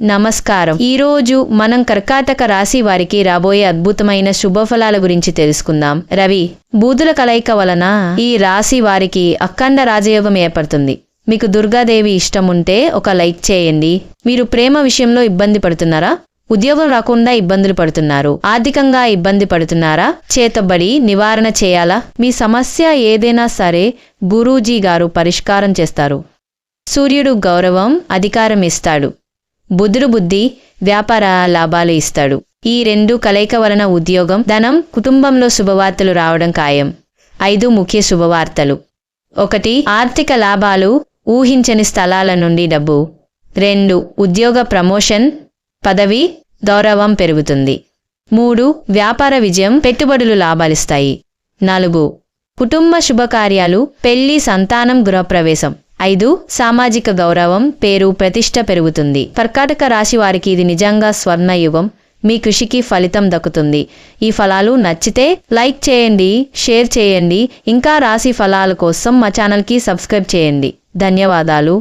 నమస్కారం. ఈరోజు మనం కర్కాటక రాశి వారికి రాబోయే అద్భుతమైన శుభఫలాల గురించి తెలుసుకుందాం. రవి బూదుల కలయిక వలన ఈ రాశి వారికి అఖండ రాజయోగం ఏర్పడుతుంది. మీకు దుర్గాదేవి ఇష్టం ఉంటే ఒక లైక్ చేయండి. మీరు ప్రేమ విషయంలో ఇబ్బంది పడుతున్నారా? ఉద్యోగం రాకుండా ఇబ్బందులు పడుతున్నారు. ఆర్థికంగా ఇబ్బంది పడుతున్నారా? చేతబడి నివారణ చేయాలా? మీ సమస్య ఏదైనా సరే గురూజీ గారు పరిష్కారం చేస్తారు. సూర్యుడు గౌరవం అధికారం ఇస్తాడు. బుధుడు బుద్ధి వ్యాపార లాభాలు ఇస్తాడు. ఈ రెండు కలయిక వలన ఉద్యోగం ధనం కుటుంబంలో శుభవార్తలు రావడం ఖాయం. ఐదు ముఖ్య శుభవార్తలు. ఒకటి ఆర్థిక లాభాలు ఊహించని స్థలాల నుండి డబ్బు. రెండు ఉద్యోగ ప్రమోషన్. పదవి గౌరవం పెరుగుతుంది. మూడు వ్యాపార విజయం పెట్టుబడులు లాభాలిస్తాయి. నాలుగు కుటుంబ శుభకార్యాలు పెళ్ళి సంతానం గృహప్రవేశం. ఐదు సామాజిక గౌరవం పేరు ప్రతిష్ట పెరుగుతుంది. కర్కాటక రాశి వారికి ఇది నిజంగా స్వర్ణయుగం. మీ కృషికి ఫలితం దక్కుతుంది. ఈ ఫలాలు నచ్చితే లైక్ చేయండి షేర్ చేయండి. ఇంకా రాశి ఫలాల కోసం మా ఛానల్కి సబ్స్క్రైబ్ చేయండి. ధన్యవాదాలు.